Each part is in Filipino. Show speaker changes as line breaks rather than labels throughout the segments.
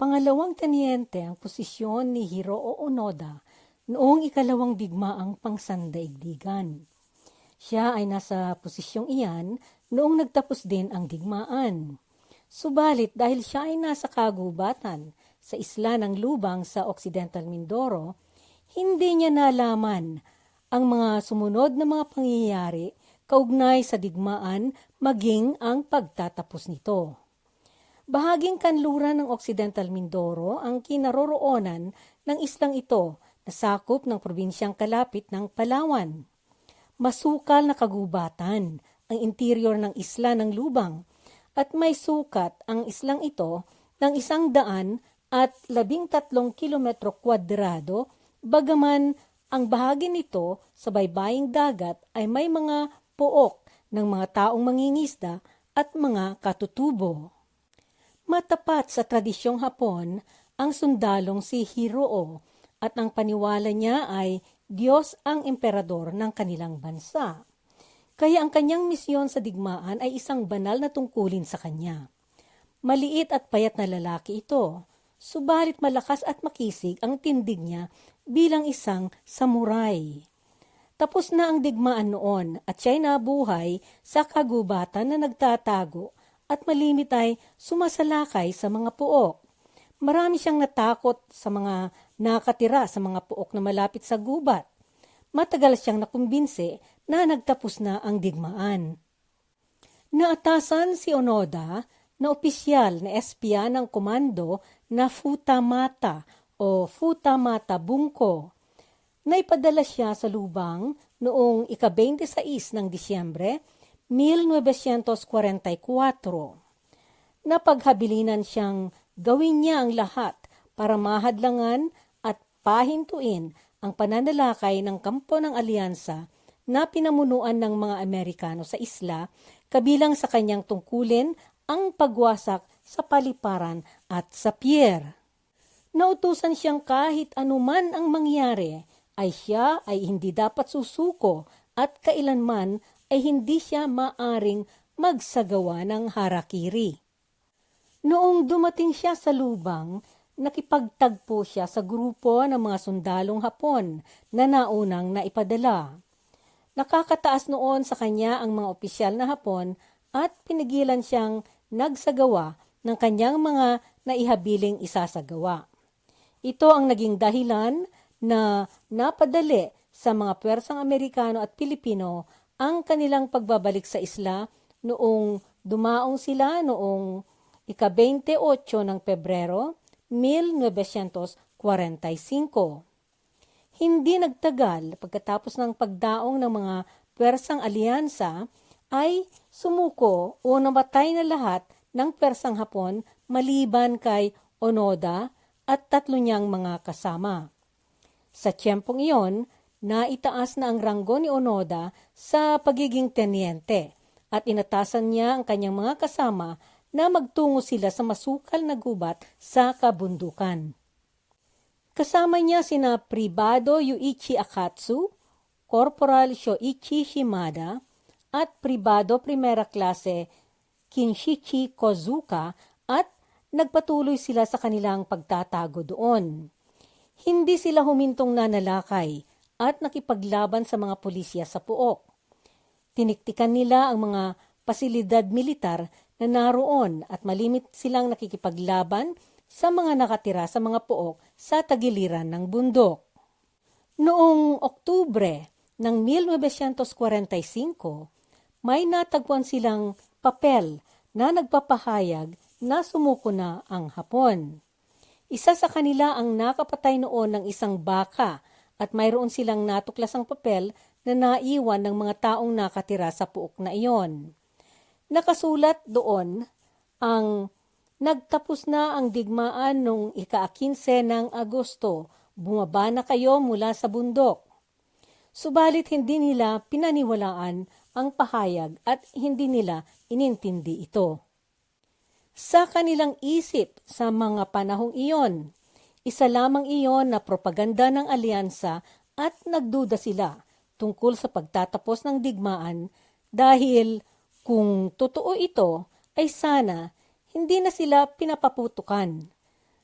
Pangalawang teniente ang posisyon ni Hiroo Onoda noong ikalawang digmaang pangsandaigdigan. Siya ay nasa posisyong iyan noong nagtapos din ang digmaan. Subalit dahil siya ay nasa kagubatan sa isla ng lubang sa Occidental Mindoro, hindi niya nalaman ang mga sumunod na mga pangyayari kaugnay sa digmaan maging ang pagtatapos nito. Bahaging kanluran ng Occidental Mindoro ang kinaroroonan ng islang ito na sakop ng probinsyang kalapit ng Palawan. Masukal na kagubatan ang interior ng isla ng Lubang at may sukat ang islang ito ng isang daan at labing tatlong kilometro kwadrado bagaman ang bahagi nito sa baybaying dagat ay may mga pook ng mga taong mangingisda at mga katutubo. Matapat sa tradisyong Hapon ang sundalong si Hiroo at ang paniwala niya ay Diyos ang emperador ng kanilang bansa. Kaya ang kanyang misyon sa digmaan ay isang banal na tungkulin sa kanya. Maliit at payat na lalaki ito, subalit malakas at makisig ang tindig niya bilang isang samurai. Tapos na ang digmaan noon at siya'y nabuhay sa kagubatan na nagtatago at malimit ay sumasalakay sa mga puok. Marami siyang natakot sa mga nakatira sa mga puok na malapit sa gubat. Matagal siyang nakumbinse na nagtapos na ang digmaan. Naatasan si Onoda na opisyal na espya ng komando na Futamata o Futamata Bunko. Naipadala siya sa lubang noong ika-26 ng Disyembre 1944. Napaghabilinan siyang gawin niya ang lahat para mahadlangan at pahintuin ang pananalakay ng kampo ng alyansa na pinamunuan ng mga Amerikano sa isla kabilang sa kanyang tungkulin ang pagwasak sa paliparan at sa pier. Nautusan siyang kahit anuman ang mangyari ay siya ay hindi dapat susuko at kailanman ay hindi siya maaring magsagawa ng harakiri. Noong dumating siya sa lubang, nakipagtagpo siya sa grupo ng mga sundalong Hapon na naunang naipadala. Nakakataas noon sa kanya ang mga opisyal na Hapon at pinigilan siyang nagsagawa ng kanyang mga naihabiling isasagawa. Ito ang naging dahilan na napadali sa mga pwersang Amerikano at Pilipino ang kanilang pagbabalik sa isla noong dumaong sila noong ika-28 ng Pebrero 1945. Hindi nagtagal pagkatapos ng pagdaong ng mga pwersang alyansa ay sumuko o namatay na lahat ng pwersang Hapon maliban kay Onoda at tatlo niyang mga kasama. Sa tiyempong iyon, naitaas na ang ranggo ni Onoda sa pagiging tenyente at inatasan niya ang kanyang mga kasama na magtungo sila sa masukal na gubat sa kabundukan. Kasama niya sina Pribado Yuichi Akatsu, Corporal Shoichi Shimada, at Pribado Primera Klase Kinshichi Kozuka at nagpatuloy sila sa kanilang pagtatago doon. Hindi sila humintong nanalakay at nakipaglaban sa mga pulisya sa puok. Tiniktikan nila ang mga pasilidad militar na naroon at malimit silang nakikipaglaban sa mga nakatira sa mga puok sa tagiliran ng bundok. Noong Oktubre ng 1945, may natagpuan silang papel na nagpapahayag na sumuko na ang Hapon. Isa sa kanila ang nakapatay noon ng isang baka at mayroon silang natuklasang papel na naiwan ng mga taong nakatira sa puok na iyon. Nakasulat doon ang nagtapos na ang digmaan nung ika-15 ng Agosto, bumaba na kayo mula sa bundok. Subalit hindi nila pinaniwalaan ang pahayag at hindi nila inintindi ito. Sa kanilang isip sa mga panahong iyon, isa lamang iyon na propaganda ng alyansa at nagduda sila tungkol sa pagtatapos ng digmaan dahil kung totoo ito ay sana hindi na sila pinapaputukan.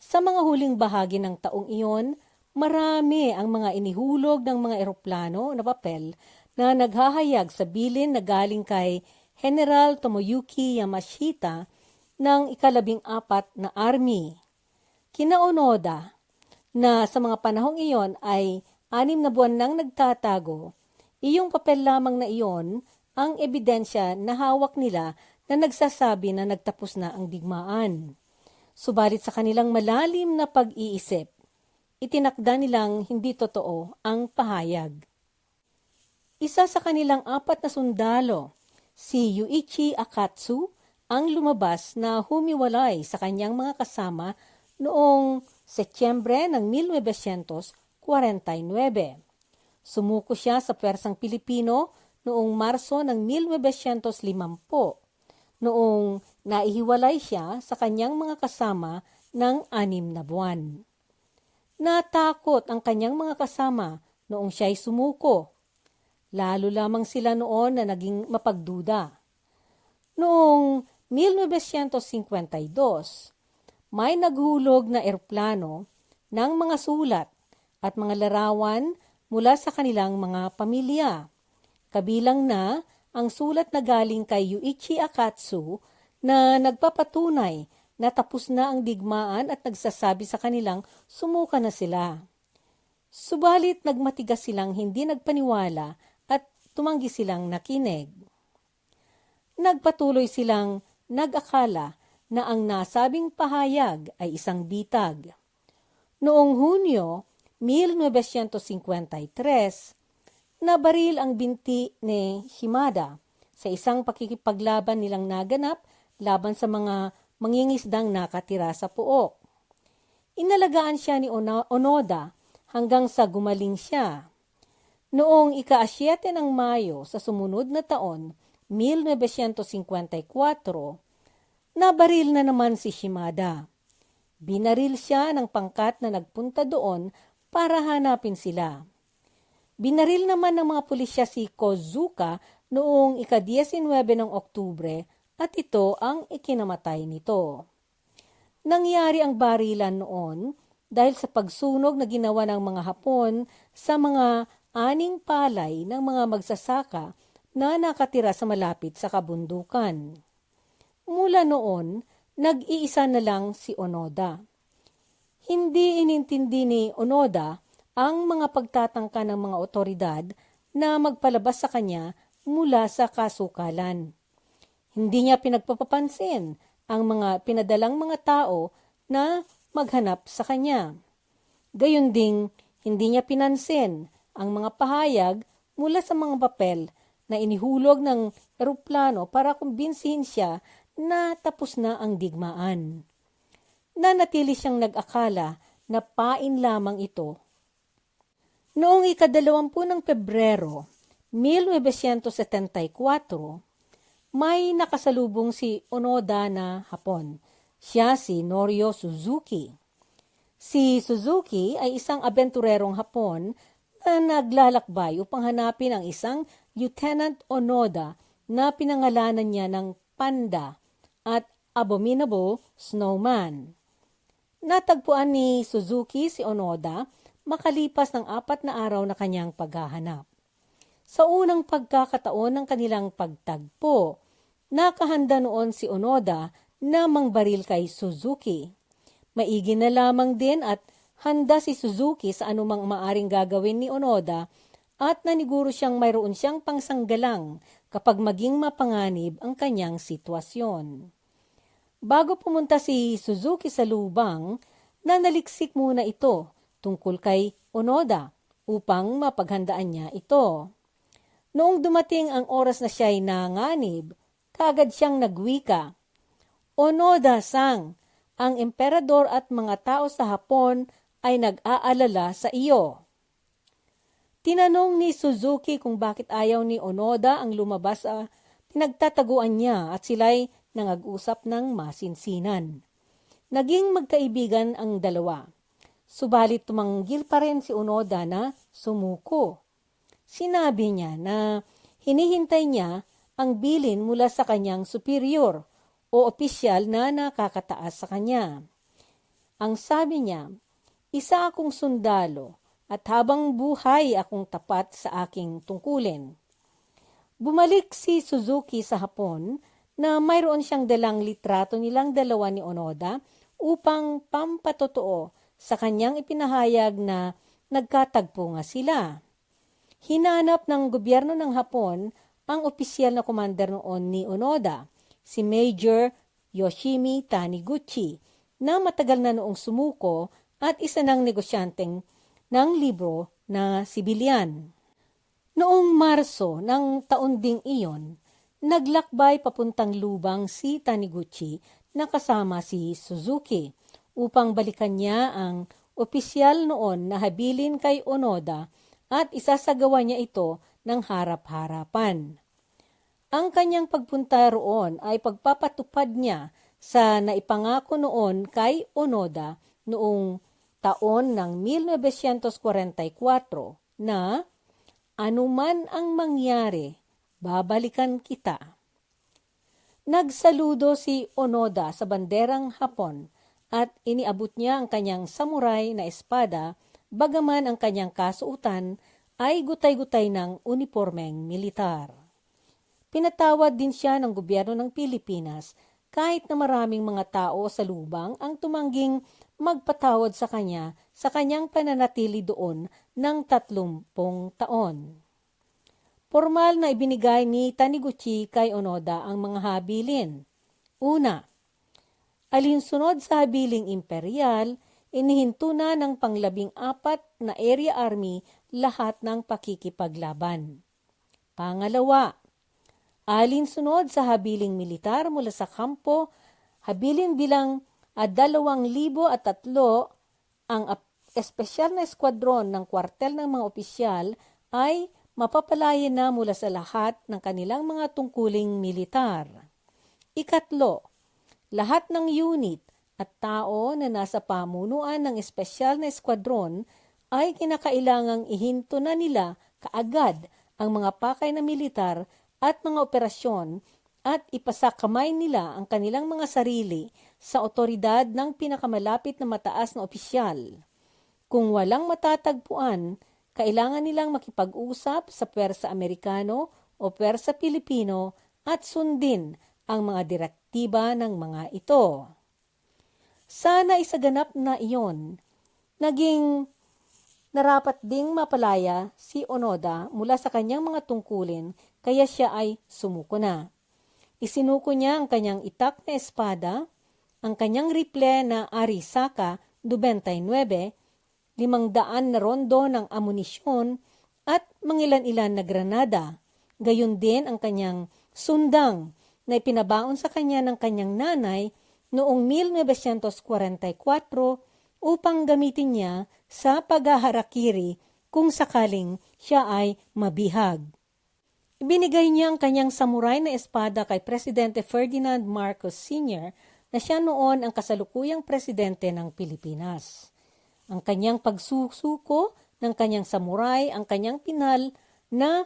Sa mga huling bahagi ng taong iyon, marami ang mga inihulog ng mga eroplano na papel na naghahayag sa bilin na galing kay General Tomoyuki Yamashita ng ikalabing apat na army. Kina Onoda, na sa mga panahong iyon ay anim na buwan nang nagtatago, iyong papel lamang na iyon ang ebidensya na hawak nila na nagsasabi na nagtapos na ang digmaan. Subalit sa kanilang malalim na pag-iisip, itinakda nilang hindi totoo ang pahayag. Isa sa kanilang apat na sundalo, si Yuichi Akatsu, ang lumabas na humiwalay sa kanyang mga kasama noong Setyembre ng 1949. Sumuko siya sa Pwersang Pilipino noong Marso ng 1950, noong naihiwalay siya sa kanyang mga kasama ng anim na buwan. Natakot ang kanyang mga kasama noong siya'y sumuko. Lalo lamang sila noon na naging mapagduda. Noong 1952, may naghulog na eroplano ng mga sulat at mga larawan mula sa kanilang mga pamilya. Kabilang na ang sulat na galing kay Yuichi Akatsu na nagpapatunay na tapos na ang digmaan at nagsasabi sa kanilang sumuka na sila. Subalit nagmatigas silang hindi nagpaniwala at tumanggi silang nakinig. Nagpatuloy silang nag-akala na ang nasabing pahayag ay isang bitag. Noong Hunyo 1953, nabaril ang binti ni Shimada sa isang pakikipaglaban nilang naganap laban sa mga mangingisdang nakatira sa puok. Inalagaan siya ni Onoda hanggang sa gumaling siya. Noong ika-asyete ng Mayo sa sumunod na taon, 1954, Nabaril na naman si Shimada. Binaril siya ng pangkat na nagpunta doon para hanapin sila. Binaril naman ng mga pulisya si Kozuka noong ika-19 ng Oktubre at ito ang ikinamatay nito. Nangyari ang barilan noon dahil sa pagsunog na ginawa ng mga Hapon sa mga aning palay ng mga magsasaka na nakatira sa malapit sa kabundukan. Mula noon, nag-iisa na lang si Onoda. Hindi inintindi ni Onoda ang mga pagtatangka ng mga otoridad na magpalabas sa kanya mula sa kasukalan. Hindi niya pinagpapapansin ang mga pinadalang mga tao na maghanap sa kanya. Gayon ding hindi niya pinansin ang mga pahayag mula sa mga papel na inihulog ng eroplano para kumbinsihin siya na tapos na ang digmaan. Nanatili siyang nag-akala na pain lamang ito. Noong ikadalawampu ng Pebrero, 1974, may nakasalubong si Onoda na Hapon. Siya si Norio Suzuki. Si Suzuki ay isang abenturerong Hapon na naglalakbay upang hanapin ang isang Lieutenant Onoda na pinangalanan niya ng Panda at Abominable Snowman. Natagpuan ni Suzuki si Onoda makalipas ng apat na araw na kanyang paghahanap. Sa unang pagkakataon ng kanilang pagtagpo, nakahanda noon si Onoda na mangbaril kay Suzuki. Maigi na lamang din at handa si Suzuki sa anumang maaring gagawin ni Onoda at naniguro siyang mayroon siyang pangsanggalang kapag maging mapanganib ang kanyang sitwasyon. Bago pumunta si Suzuki sa lubang, nanaliksik muna ito tungkol kay Onoda upang mapaghandaan niya ito. Noong dumating ang oras na siya'y nanganib, kagad siyang nagwika. Onoda sang, ang emperador at mga tao sa Hapon ay nag-aalala sa iyo. Tinanong ni Suzuki kung bakit ayaw ni Onoda ang lumabas sa pinagtataguan niya at sila'y nangag-usap ng masinsinan. Naging magkaibigan ang dalawa. Subalit tumanggil pa rin si Onoda na sumuko. Sinabi niya na hinihintay niya ang bilin mula sa kanyang superior o opisyal na nakakataas sa kanya. Ang sabi niya, isa akong sundalo at habang buhay akong tapat sa aking tungkulin. Bumalik si Suzuki sa Hapon na mayroon siyang dalang litrato nilang dalawa ni Onoda upang pampatotoo sa kanyang ipinahayag na nagkatagpo nga sila. Hinanap ng gobyerno ng Hapon ang opisyal na commander noon ni Onoda, si Major Yoshimi Taniguchi, na matagal na noong sumuko at isa ng negosyanteng ng libro na sibilyan. Noong Marso ng taon ding iyon, naglakbay papuntang lubang si Taniguchi na kasama si Suzuki upang balikan niya ang opisyal noon na habilin kay Onoda at isasagawa niya ito ng harap-harapan. Ang kanyang pagpunta roon ay pagpapatupad niya sa naipangako noon kay Onoda noong taon ng 1944 na anuman ang mangyari, babalikan kita. Nagsaludo si Onoda sa banderang Hapon at iniabot niya ang kanyang samurai na espada bagaman ang kanyang kasuutan ay gutay-gutay ng uniformeng militar. Pinatawad din siya ng gobyerno ng Pilipinas kahit na maraming mga tao sa lubang ang tumangging magpatawad sa kanya sa kanyang pananatili doon ng tatlumpong taon. Formal na ibinigay ni Taniguchi kay Onoda ang mga habilin. Una, alinsunod sa habiling imperial, inihinto na ng panglabing apat na area army lahat ng pakikipaglaban. Pangalawa, alinsunod sa habiling militar mula sa kampo, habilin bilang at dalawang libo at tatlo ang espesyal na eskwadron ng kwartel ng mga opisyal ay mapapalayan na mula sa lahat ng kanilang mga tungkuling militar. Ikatlo, lahat ng unit at tao na nasa pamunuan ng espesyal na eskwadron ay kinakailangang ihinto na nila kaagad ang mga pakay na militar at mga operasyon at ipasakamay nila ang kanilang mga sarili sa otoridad ng pinakamalapit na mataas na opisyal. Kung walang matatagpuan, kailangan nilang makipag-usap sa pwersa Amerikano o pwersa Pilipino at sundin ang mga direktiba ng mga ito. Sana isaganap na iyon. Naging narapat ding mapalaya si Onoda mula sa kanyang mga tungkulin kaya siya ay sumuko na. Isinuko niya ang kanyang itak na espada, ang kanyang rifle na Arisaka 29, limang daan na rondo ng amunisyon at mangilan-ilan na granada. Gayon din ang kanyang sundang na ipinabaon sa kanya ng kanyang nanay noong 1944 upang gamitin niya sa paghaharakiri kung sakaling siya ay mabihag. Ibinigay niya ang kanyang samurai na espada kay Presidente Ferdinand Marcos Sr. na siya noon ang kasalukuyang presidente ng Pilipinas. Ang kanyang pagsusuko ng kanyang samurai ang kanyang pinal na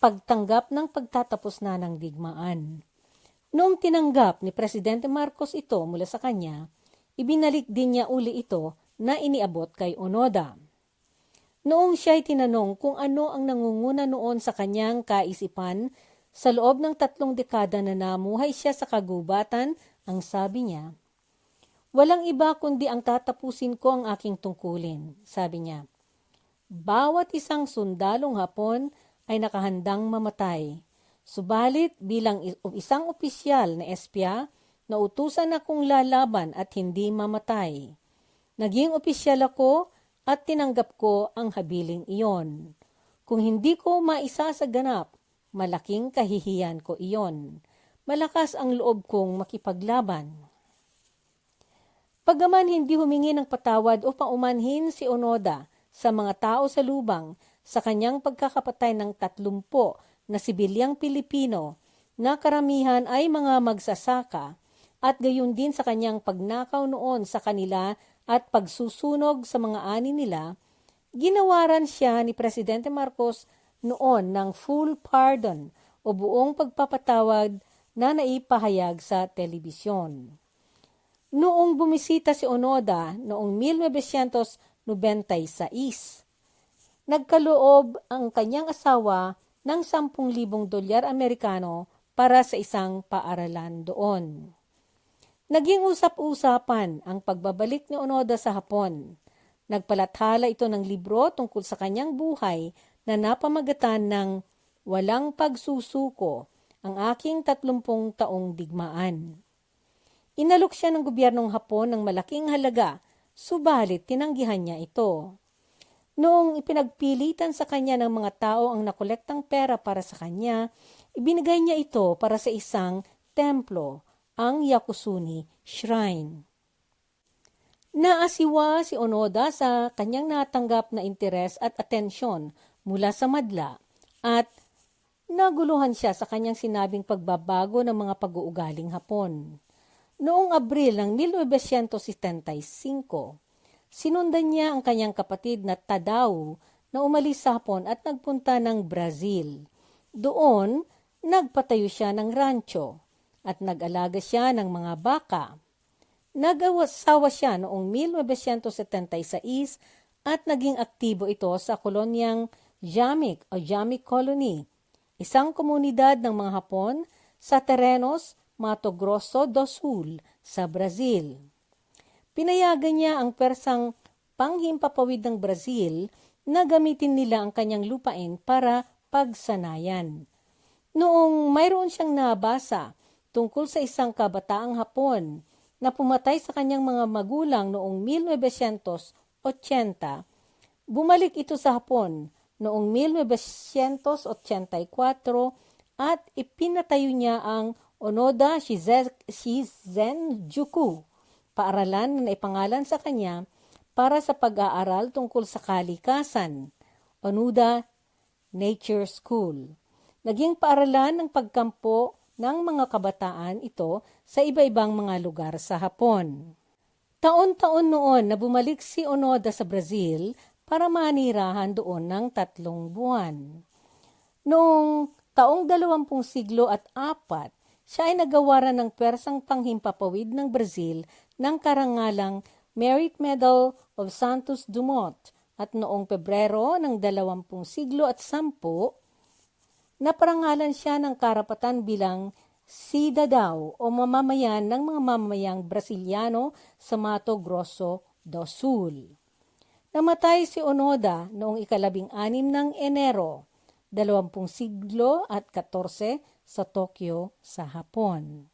pagtanggap ng pagtatapos na ng digmaan. Noong tinanggap ni Presidente Marcos ito mula sa kanya, ibinalik din niya uli ito na iniabot kay Onoda. Noong siya'y tinanong kung ano ang nangunguna noon sa kanyang kaisipan, sa loob ng tatlong dekada na namuhay siya sa kagubatan, ang sabi niya, Walang iba kundi ang tatapusin ko ang aking tungkulin, sabi niya. Bawat isang sundalong hapon ay nakahandang mamatay. Subalit bilang isang opisyal na espya, nautusan akong lalaban at hindi mamatay. Naging opisyal ako at tinanggap ko ang habiling iyon. Kung hindi ko maisa sa ganap, malaking kahihiyan ko iyon. Malakas ang loob kong makipaglaban. Pagaman hindi humingi ng patawad o paumanhin si Onoda sa mga tao sa lubang sa kanyang pagkakapatay ng tatlumpo na sibilyang Pilipino na karamihan ay mga magsasaka at gayon din sa kanyang pagnakaw noon sa kanila at pagsusunog sa mga ani nila, ginawaran siya ni Presidente Marcos noon ng full pardon o buong pagpapatawad na naipahayag sa telebisyon. noong bumisita si Onoda noong 1996. Nagkaloob ang kanyang asawa ng 10,000 dolyar Amerikano para sa isang paaralan doon. Naging usap-usapan ang pagbabalik ni Onoda sa Hapon. Nagpalathala ito ng libro tungkol sa kanyang buhay na napamagatan ng Walang Pagsusuko, ang aking 30 taong digmaan. Inalok siya ng gobyernong Hapon ng malaking halaga, subalit tinanggihan niya ito. Noong ipinagpilitan sa kanya ng mga tao ang nakolektang pera para sa kanya, ibinigay niya ito para sa isang templo, ang Yakusuni Shrine. Naasiwa si Onoda sa kanyang natanggap na interes at atensyon mula sa madla at naguluhan siya sa kanyang sinabing pagbabago ng mga pag-uugaling Hapon. Noong Abril ng 1975, sinundan niya ang kanyang kapatid na Tadao na umalis sa Hapon at nagpunta ng Brazil. Doon, nagpatayo siya ng rancho at nag-alaga siya ng mga baka. Nag-asawa siya noong 1976 at naging aktibo ito sa kolonyang Jamik o Jamik Colony, isang komunidad ng mga Hapon sa terenos Mato Grosso do Sul sa Brazil. Pinayagan niya ang persang panghimpapawid ng Brazil na gamitin nila ang kanyang lupain para pagsanayan. Noong mayroon siyang nabasa tungkol sa isang kabataang Hapon na pumatay sa kanyang mga magulang noong 1980, bumalik ito sa Hapon noong 1984 at ipinatayo niya ang Onoda Shizenjuku, paaralan na ipangalan sa kanya para sa pag-aaral tungkol sa kalikasan, Onoda Nature School. Naging paaralan ng pagkampo ng mga kabataan ito sa iba-ibang mga lugar sa Hapon. Taon-taon noon na bumalik si Onoda sa Brazil para manirahan doon ng tatlong buwan. Noong taong dalawampung siglo at apat, siya ay nagawaran ng persang panghimpapawid ng Brazil ng karangalang Merit Medal of Santos Dumont at noong Pebrero ng dalawampung siglo at sampu, naparangalan siya ng karapatan bilang Cidadao o mamamayan ng mga mamamayang Brasiliano sa Mato Grosso do Sul. Namatay si Onoda noong ikalabing anim ng Enero, dalawampung siglo at 14 sa Tokyo sa Hapon.